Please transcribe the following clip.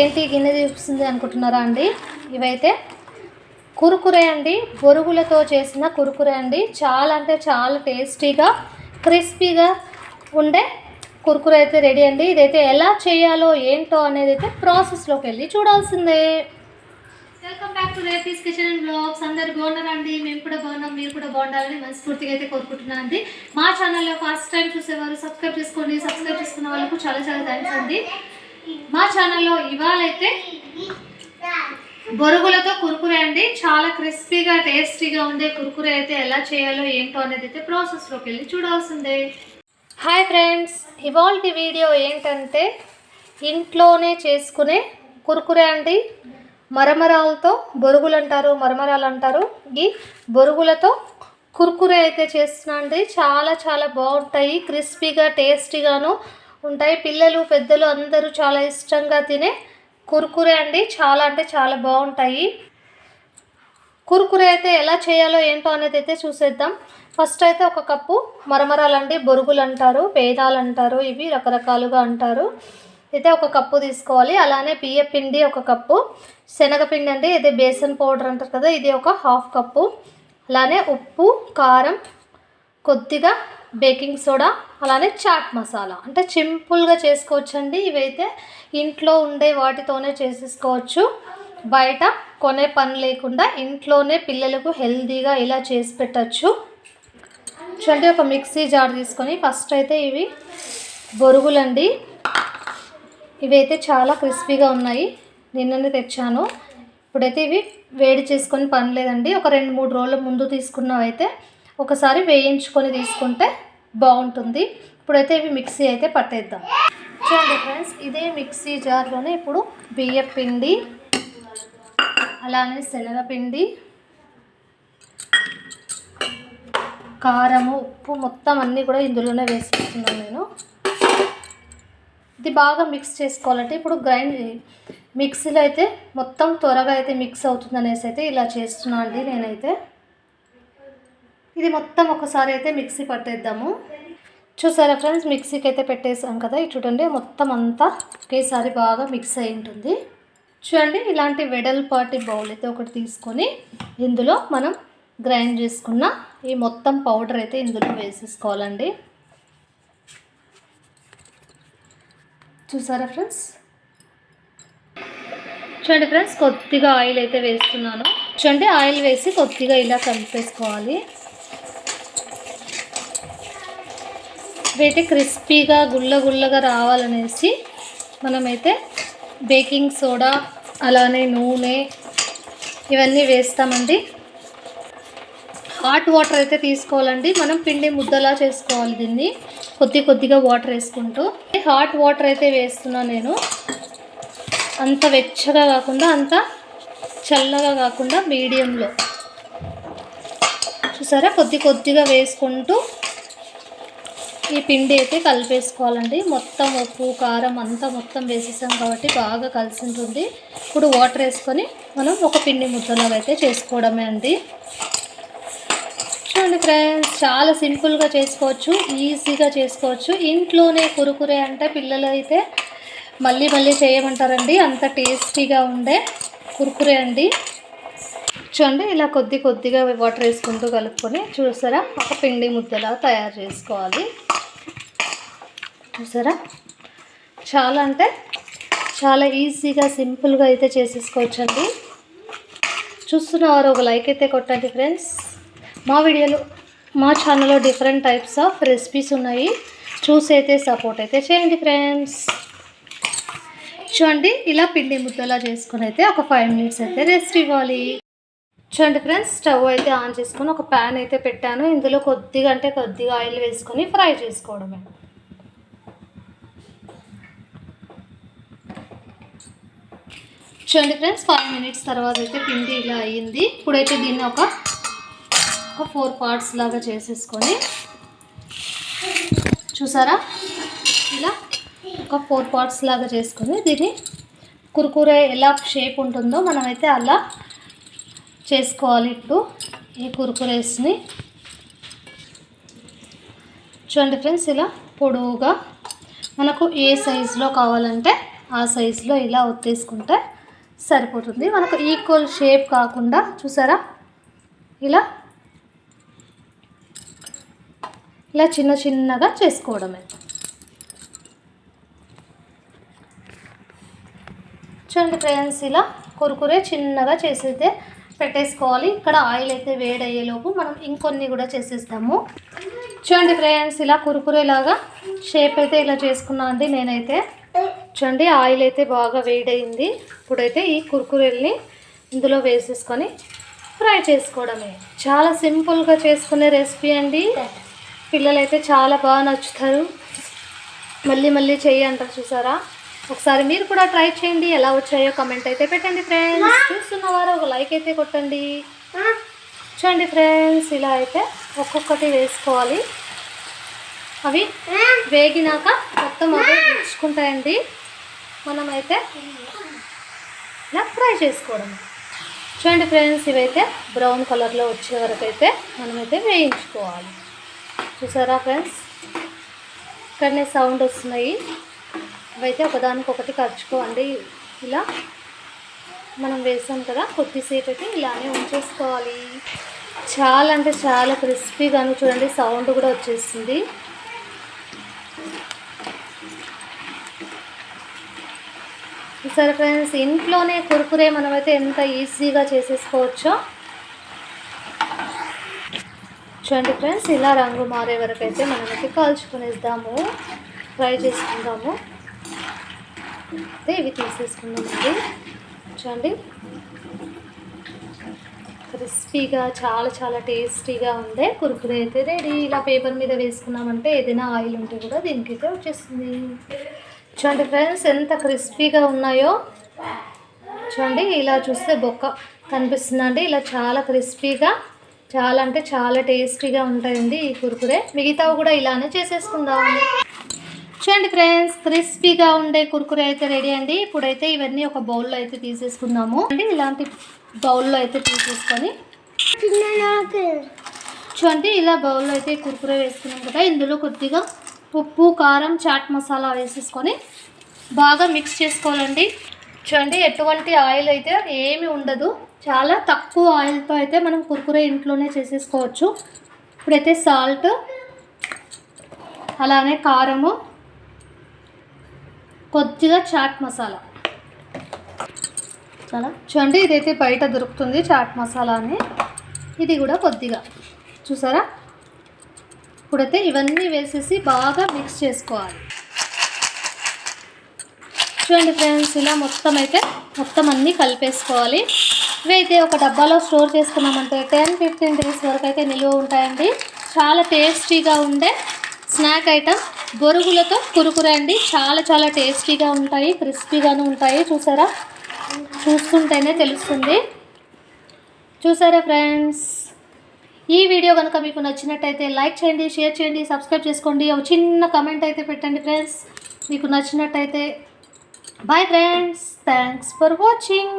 ఏంటి గిన్నె చూపిస్తుంది అనుకుంటున్నారా అండి? ఇవైతే కురుకురే అండి. బొరుగులతో చేసిన కురుకురే అండి. చాలా అంటే చాలా టేస్టీగా క్రిస్పీగా ఉండే కురుకురే అయితే రెడీ అండి. ఇదైతే ఎలా చేయాలో ఏంటో అనేది అయితే ప్రాసెస్లోకి వెళ్ళి చూడాల్సిందే. Welcome back to Rapi's kitchen and blogs. అందరు బాగున్నారండి మేము కూడా బాగున్నాం మీరు కూడా బాగుండాలని మనస్ఫూర్తిగా అయితే కోరుకుంటున్నాను అండి. మా ఛానల్లో ఫస్ట్ టైం చూసేవారు సబ్స్క్రైబ్ చేసుకోండి. సబ్స్క్రైబ్ చేసుకున్న వాళ్ళకు చాలా చాలా థ్యాంక్స్ అండి. మా ఛానల్లో ఇవాళ అయితే బొరుగులతో కురుకురే అండి. చాలా క్రిస్పీగా టేస్టీగా ఉండే కురుకురే అయితే ఎలా చేయాలో ఏంటో అనేది అయితే ప్రాసెస్లోకి వెళ్ళి చూడాల్సిందే. హాయ్ ఫ్రెండ్స్ ఇవాళ వీడియో ఏంటంటే ఇంట్లోనే చేసుకునే కురుకురే అండి. మరమరాలతో బొరుగులు అంటారు మరమరాలు అంటారు ఈ బొరుగులతో కుర్కురే అయితే చేస్తున్నా అండి. చాలా చాలా బాగుంటాయి క్రిస్పీగా టేస్టీగాను ఉంటాయి. పిల్లలు పెద్దలు అందరూ చాలా ఇష్టంగా తినే కుర్కురే అండి. చాలా అంటే చాలా బాగుంటాయి. కుర్కురే అయితే ఎలా చేయాలో ఏంటో అనేది అయితే చూసేద్దాం. ఫస్ట్ అయితే ఒక కప్పు మరమరాలు అండి. బొరుగులు అంటారు పేదాలు అంటారు ఇవి రకరకాలుగా అంటారు. అయితే ఒక కప్పు తీసుకోవాలి. అలానే బియ్య పిండి ఒక కప్పు శనగపిండి అండి. ఇది బేసన్ పౌడర్ అంటారు కదా ఇది ఒక హాఫ్ కప్పు. అలానే ఉప్పు కారం కొద్దిగా బేకింగ్ సోడా అలానే చాట్ మసాలా. అంటే సింపుల్గా చేసుకోవచ్చండి. ఇవైతే ఇంట్లో ఉండే వాటితోనే చేసేసుకోవచ్చు. బయట కొనే పని లేకుండా ఇంట్లోనే పిల్లలకు హెల్తీగా ఇలా చేసి పెట్టచ్చు. చూడండి ఒక మిక్సీ జార్ తీసుకొని ఫస్ట్ అయితే ఇవి బొరుగులండి. ఇవైతే చాలా క్రిస్పీగా ఉన్నాయి. నిన్ననే తెచ్చాను. ఇప్పుడైతే ఇవి వేడి చేసుకొని పని లేదండి. ఒక రెండు మూడు రోజుల ముందు తీసుకున్నవైతే ఒకసారి వేయించుకొని తీసుకుంటే బాగుంటుంది. ఇప్పుడైతే ఇవి మిక్సీ అయితే పట్టేద్దాం. చూడండి ఫ్రెండ్స్ ఇదే మిక్సీ జార్లోనే ఇప్పుడు బియ్య పిండి అలానే శనగపిండి కారము ఉప్పు మొత్తం అన్నీ కూడా ఇందులోనే వేసుకుంటున్నాను నేను. ఇది బాగా మిక్స్ చేసుకోవాలంటే ఇప్పుడు గ్రైండ్ మిక్సీలో అయితే మొత్తం త్వరగా అయితే మిక్స్ అవుతుంది అనేసి అయితే ఇలా చేస్తున్నాను అండి నేనైతే. ఇది మొత్తం ఒకసారి అయితే మిక్సీ పట్టేద్దాము. చూసారా ఫ్రెండ్స్ మిక్సీకి అయితే పెట్టేసాం కదా. ఇది చూడండి మొత్తం అంతా ఒకేసారి బాగా మిక్స్ అయి ఉంటుంది. చూడండి ఇలాంటి వెడల్పాటి బౌల్ అయితే ఒకటి తీసుకొని ఇందులో మనం గ్రైండ్ చేసుకున్న ఈ మొత్తం పౌడర్ అయితే ఇందులో వేసేసుకోవాలండి. చూసారా ఫ్రెండ్స్? చూడండి ఫ్రెండ్స్ కొద్దిగా ఆయిల్ అయితే వేస్తున్నాను. చూడండి ఆయిల్ వేసి కొద్దిగా ఇలా కలిపేసుకోవాలి. ఇవైతే క్రిస్పీగా గుల్ల గుల్లగా రావాలనేసి మనమైతే బేకింగ్ సోడా అలానే నూనె ఇవన్నీ వేస్తామండి. హాట్ వాటర్ అయితే తీసుకోవాలండి. మనం పిండి ముద్దలా చేసుకోవాలి దీన్ని. కొద్ది కొద్దిగా వాటర్ వేసుకుంటూ. హాట్ వాటర్ అయితే వేస్తున్నా నేను. అంత వెచ్చగా కాకుండా అంత చల్లగా కాకుండా మీడియంలో. చూసారా? కొద్ది కొద్దిగా వేసుకుంటూ ఈ పిండి అయితే కలిపేసుకోవాలండి. మొత్తం ఉప్పు కారం అంతా మొత్తం వేసేసాం కాబట్టి బాగా కలిసి ఉంటుంది ఇప్పుడు వాటర్ వేసుకొని మనం ఒక పిండి ముద్దలాగా అయితే చేసుకోవడమే అండి. చూడండి ఫ్రెండ్స్ చాలా సింపుల్గా చేసుకోవచ్చు ఈజీగా చేసుకోవచ్చు. ఇంట్లోనే కురుకురే అంటే పిల్లలు అయితే మళ్ళీ మళ్ళీ చేయమంటారండి. అంత టేస్టీగా ఉండే కురుకురే అండి. చూడండి ఇలా కొద్ది కొద్దిగా వాటర్ వేసుకుంటూ కలుపుకొని చూసారా? ఒక పిండి ముద్దలా తయారు చేసుకోవాలి. చూసారా? చాలా అంటే చాలా ఈజీగా సింపుల్గా అయితే చేసేసుకోవచ్చండి. చూస్తున్నవారు ఒక లైక్ అయితే కొట్టండి ఫ్రెండ్స్. మా వీడియోలో మా ఛానల్లో డిఫరెంట్ టైప్స్ ఆఫ్ రెసిపీస్ ఉన్నాయి. చూసి అయితే సపోర్ట్ అయితే చేయండి ఫ్రెండ్స్. చూడండి ఇలా పిండి ముద్దలా చేసుకుని అయితే ఒక ఫైవ్ మినిట్స్ అయితే రెస్ట్ ఇవ్వాలి. చూడండి ఫ్రెండ్స్ స్టవ్ అయితే ఆన్ చేసుకొని ఒక ప్యాన్ అయితే పెట్టాను. ఇందులో కొద్దిగా అంటే కొద్దిగా ఆయిల్ వేసుకొని ఫ్రై చేసుకోవడమే. చూడండి ఫ్రెండ్స్ ఫైవ్ మినిట్స్ తర్వాత అయితే పిండి ఇలా అయ్యింది. ఇప్పుడైతే దీన్ని ఒక ఒక ఫోర్ పార్ట్స్ లాగా చేసేసుకొని చూసారా? ఇలా ఒక ఫోర్ పార్ట్స్ లాగా చేసుకొని దీన్ని కురుకురే ఎలా షేప్ ఉంటుందో మనమైతే అలా చేసుకోవాలి ఇప్పుడు ఈ కురుకురేస్ని. చూడండి ఫ్రెండ్స్ ఇలా పొడవుగా మనకు ఏ సైజులో కావాలంటే ఆ సైజులో ఇలా ఒత్తేసుకుంటే సరిపోతుంది. మనకు ఈక్వల్ షేప్ కాకుండా చూసారా? ఇలా ఇలా చిన్న చిన్నగా చేసుకోవడమే. చూడండి ఫ్రెండ్స్ ఇలా కురుకురే చిన్నగా చేసేదే పెట్టేసుకోవాలి. ఇక్కడ ఆయిల్ అయితే వేడయ్యేలోపు మనం ఇంకొన్ని కూడా చేసేస్తాము. చూడండి ఫ్రెండ్స్ ఇలా కురుకురేలాగా షేప్ అయితే ఇలా చేసుకున్నా అండి నేనైతే. చూడండి ఆయిల్ అయితే బాగా వేడయింది. ఇప్పుడైతే ఈ కురుకురేల్ని ఇందులో వేసేసుకొని ఫ్రై చేసుకోవడమే. చాలా సింపుల్గా చేసుకునే రెసిపీ అండి. పిల్లలైతే చాలా బాగా నచ్చుతారు. మళ్ళీ మళ్ళీ చెయ్యి అంటారు చూసారా? ఒకసారి మీరు కూడా ట్రై చేయండి. ఎలా వచ్చాయో కమెంట్ అయితే పెట్టండి ఫ్రెండ్స్. చూస్తున్నవారు ఒక లైక్ అయితే కొట్టండి. చూడండి ఫ్రెండ్స్ ఇలా అయితే ఒక్కొక్కటి వేసుకోవాలి. అవి వేగినాక మొత్తం అవి ఉంచుకుంటాయండి మనమైతే ఇలా ఫ్రై చేసుకోవడం. చూడండి ఫ్రెండ్స్ ఇవైతే బ్రౌన్ కలర్లో వచ్చే వరకు అయితే మనమైతే వేయించుకోవాలి. చూసారా ఫ్రెండ్స్? ఇక్కడనే సౌండ్ వస్తున్నాయి. అవైతే ఒకదానికొకటి ఖర్చుకోండి ఇలా మనం వేసాం కదా కొద్దిసేపు అయితే ఇలానే ఉంచేసుకోవాలి. చాలా అంటే చాలా క్రిస్పీగాను చూడండి సౌండ్ కూడా వచ్చేస్తుంది సరే ఫ్రెండ్స్ ఇంట్లోనే కురుకురే మనమైతే ఎంత ఈజీగా చేసేసుకోవచ్చో. చూడండి ఫ్రెండ్స్ ఇలా రంగు మారే వరకు అయితే మనమైతే కాల్చుకునేద్దాము. ఫ్రై చేసుకుందాము. అయితే ఇవి తీసేసుకుందామండి చూడండి. క్రిస్పీగా చాలా చాలా టేస్టీగా ఉండే కురుకురే అయితే రెడీ. ఇలా పేపర్ మీద వేసుకున్నామంటే ఏదైనా ఆయిల్ ఉంటే కూడా దీనికైతే వచ్చేస్తుంది. చూడండి ఫ్రెండ్స్ ఎంత క్రిస్పీగా ఉన్నాయో. చూడండి ఇలా చూస్తే బొక్క కనిపిస్తుందండి. ఇలా చాలా క్రిస్పీగా చాలా అంటే చాలా టేస్టీగా ఉంటాయండి ఈ కురుకురే. మిగతావి కూడా ఇలానే చేసేసుకుందాం. చూడండి ఫ్రెండ్స్ క్రిస్పీగా ఉండే కురుకురే అయితే రెడీ అండి. ఇప్పుడైతే ఇవన్నీ ఒక బౌల్లో అయితే తీసేసుకుందాము. అండి ఇలాంటి బౌల్లో అయితే తీసేసుకొని. చూడండి ఇలా బౌల్లో అయితే కురుకురే వేసుకున్నాం కదా ఇందులో కొద్దిగా ఉప్పు కారం చాట్ మసాలా వేసేసుకొని బాగా మిక్స్ చేసుకోవాలండి. చూడండి ఎటువంటి ఆయిల్ అయితే ఏమి ఉండదు. చాలా తక్కువ ఆయిల్తో అయితే మనం కురుకురే ఇంట్లోనే చేసేసుకోవచ్చు. ఇప్పుడైతే సాల్ట్ అలానే కారము కొద్దిగా చాట్ మసాలా. చాలా చూడండి ఇదైతే బయట దొరుకుతుంది చాట్ మసాలా అని ఇది కూడా కొద్దిగా. చూసారా? ఇప్పుడైతే ఇవన్నీ వేసేసి బాగా మిక్స్ చేసుకోవాలి. చూడండి ఫ్రెండ్స్ ఇలా మొత్తం అయితే మొత్తం అన్నీ కలిపేసుకోవాలి. ఇవైతే ఒక డబ్బాలో స్టోర్ చేసుకున్నామంటే టెన్ ఫిఫ్టీన్ డేస్ వరకు అయితే నిలువ ఉంటాయండి. చాలా టేస్టీగా ఉండే స్నాక్ ఐటమ్ బొరుగులతో కురుకురే అండి. చాలా చాలా టేస్టీగా ఉంటాయి క్రిస్పీగాను ఉంటాయి. చూసారా? చూస్తుంటేనే తెలుస్తుంది. చూసారా ఫ్రెండ్స్ ఈ వీడియో కనుక మీకు నచ్చినట్టయితే లైక్ చేయండి షేర్ చేయండి సబ్స్క్రైబ్ చేసుకోండి. ఒక చిన్న కమెంట్ అయితే పెట్టండి ఫ్రెండ్స్ మీకు నచ్చినట్టయితే. Bye friends thanks for watching